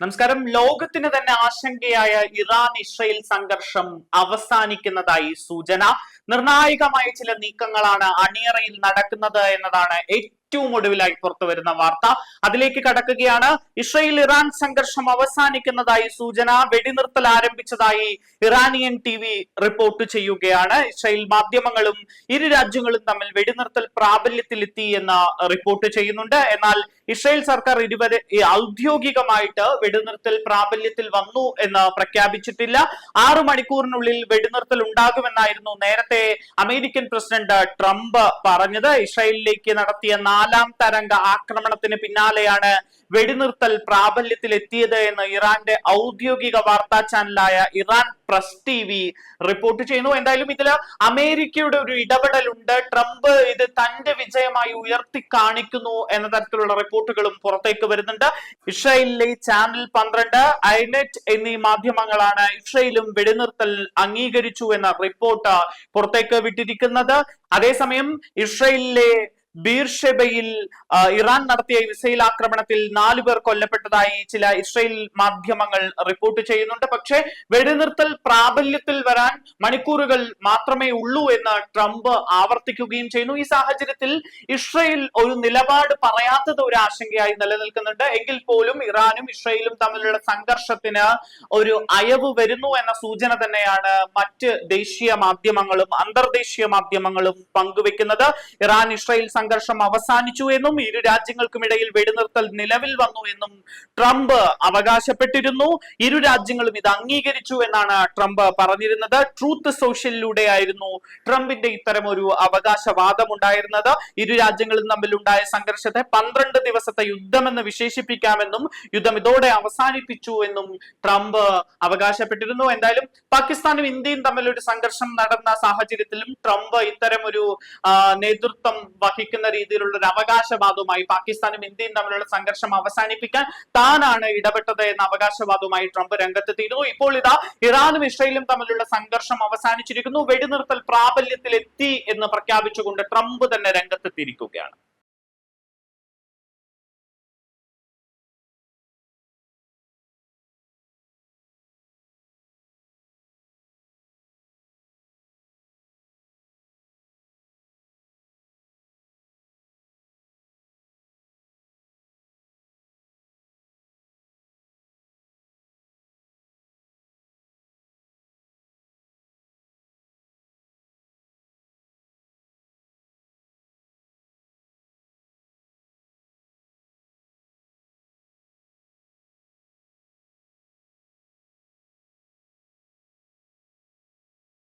നമസ്കാരം. ലോകത്തിന് തന്നെ ആശങ്കയായ ഇറാൻ ഇസ്രയേൽ സംഘർഷം അവസാനിക്കുന്നതായി സൂചന. നിർണായകമായ ചില നീക്കങ്ങളാണ് അണിയറയിൽ നടക്കുന്നത് എന്നതാണ് ഏറ്റവും ഒടുവിലായി പുറത്തു വരുന്ന വാർത്ത. അതിലേക്ക് കടക്കുകയാണ്. ഇസ്രയേൽ ഇറാൻ സംഘർഷം അവസാനിക്കുന്നതായി സൂചന. വെടിനിർത്തൽ ആരംഭിച്ചതായി ഇറാനിയൻ ടി വി റിപ്പോർട്ട് ചെയ്യുകയാണ്. ഇസ്രയേൽ മാധ്യമങ്ങളും ഇരു രാജ്യങ്ങളും തമ്മിൽ വെടിനിർത്തൽ പ്രാബല്യത്തിലെത്തി എന്ന് റിപ്പോർട്ട് ചെയ്യുന്നുണ്ട്. എന്നാൽ ഇസ്രയേൽ സർക്കാർ ഇതുവരെ ഈ ഔദ്യോഗികമായിട്ട് വെടിനിർത്തൽ പ്രാബല്യത്തിൽ വന്നു എന്ന് പ്രഖ്യാപിച്ചിട്ടില്ല. ആറു മണിക്കൂറിനുള്ളിൽ വെടിനിർത്തൽ ഉണ്ടാകുമെന്നായിരുന്നു നേരത്തെ അമേരിക്കൻ പ്രസിഡന്റ് ട്രംപ് പറഞ്ഞത് ഇസ്രായേലിലേക്ക് നടത്തിയ നാലാം തരംഗ ആക്രമണത്തിന് പിന്നാലെയാണ് വെടിനിർത്തൽ പ്രാബല്യത്തിൽ എത്തിയത് എന്ന് ഇറാന്റെ ഔദ്യോഗിക വാർത്താ ചാനലായ Iran press T V report ചെയ്യുന്നു. എന്തായാലും ഇതിൽ അമേരിക്കയുടെ ഒരു ഇടപെടലുണ്ട്. ട്രംപ് ഇത് തന്റെ വിജയമായി ഉയർത്തി കാണിക്കുന്നു എന്ന തരത്തിലുള്ള റിപ്പോർട്ടുകളും പുറത്തേക്ക് വരുന്നുണ്ട്. ഇസ്രായേലിലെ ചാനൽ പന്ത്രണ്ട് ഐനെറ്റ് എന്നീ മാധ്യമങ്ങളാണ് ഇസ്രായേലും വെടിനിർത്തൽ അംഗീകരിച്ചു എന്ന റിപ്പോർട്ട് പുറത്തേക്ക് വിട്ടിരിക്കുന്നത്. അതേസമയം ഇസ്രായേലിലെ ബീർഷെബയിൽ ഇറാൻ നടത്തിയ മിസൈൽ ആക്രമണത്തിൽ നാലു പേർ കൊല്ലപ്പെട്ടതായി ചില ഇസ്രയേൽ മാധ്യമങ്ങൾ റിപ്പോർട്ട് ചെയ്യുന്നുണ്ട്. പക്ഷേ വെടിനിർത്തൽ പ്രാബല്യത്തിൽ വരാൻ മണിക്കൂറുകൾ മാത്രമേ ഉള്ളൂ എന്ന് ട്രംപ് ആവർത്തിക്കുകയും ചെയ്യുന്നു. ഈ സാഹചര്യത്തിൽ ഇസ്രയേൽ ഒരു നിലപാട് പറയാത്തത് ഒരു ആശങ്കയായി നിലനിൽക്കുന്നുണ്ട്. എങ്കിൽ പോലും ഇറാനും ഇസ്രയേലും തമ്മിലുള്ള സംഘർഷത്തിന് ഒരു അയവ് വരുന്നു എന്ന സൂചന തന്നെയാണ് മറ്റ് ദേശീയ മാധ്യമങ്ങളും അന്തർദേശീയ മാധ്യമങ്ങളും പങ്കുവെക്കുന്നത്. ഇറാൻ ഇസ്രായേൽ സംഘർഷം അവസാനിച്ചു എന്നും ഇരു രാജ്യങ്ങൾക്കുമിടയിൽ വെടിനിർത്തൽ നിലവിൽ വന്നു എന്നും ട്രംപ് അവകാശപ്പെട്ടിരുന്നു. ഇരു രാജ്യങ്ങളും ഇത് അംഗീകരിച്ചു എന്നാണ് ട്രംപ് പറഞ്ഞിരുന്നത്. ട്രൂത്ത് സോഷ്യലിലൂടെ ആയിരുന്നു ട്രംപിന്റെ ഇത്തരം ഒരു അവകാശവാദം ഉണ്ടായിരുന്നത് ഇരു രാജ്യങ്ങളും തമ്മിലുണ്ടായ സംഘർഷത്തെ പന്ത്രണ്ട് ദിവസത്തെ യുദ്ധമെന്ന് വിശേഷിപ്പിക്കാമെന്നും യുദ്ധം ഇതോടെ അവസാനിപ്പിച്ചു എന്നും ട്രംപ് അവകാശപ്പെട്ടിരുന്നു. എന്തായാലും പാകിസ്ഥാനും ഇന്ത്യയും തമ്മിൽ ഒരു സംഘർഷം നടന്ന സാഹചര്യത്തിലും ട്രംപ് ഇത്തരം ഒരു നേതൃത്വം നേതൃത്വം വഹിക്കുന്ന രീതിയിലുള്ള ഒരു അവകാശവാദവുമായി പാകിസ്ഥാനും ഇന്ത്യയും തമ്മിലുള്ള സംഘർഷം അവസാനിപ്പിക്കാൻ താനാണ് ഇടപെട്ടത് എന്ന അവകാശവാദവുമായി ട്രംപ് രംഗത്തെത്തിയിരുന്നു. ഇപ്പോൾ ഇതാ ഇറാനും ഇസ്രയേലും തമ്മിലുള്ള സംഘർഷം അവസാനിച്ചിരിക്കുന്നു. വെടിനിർത്തൽ പ്രാബല്യത്തിൽ എത്തി എന്ന് പ്രഖ്യാപിച്ചുകൊണ്ട് ട്രംപ് തന്നെ രംഗത്തെത്തിയിരിക്കുകയാണ്.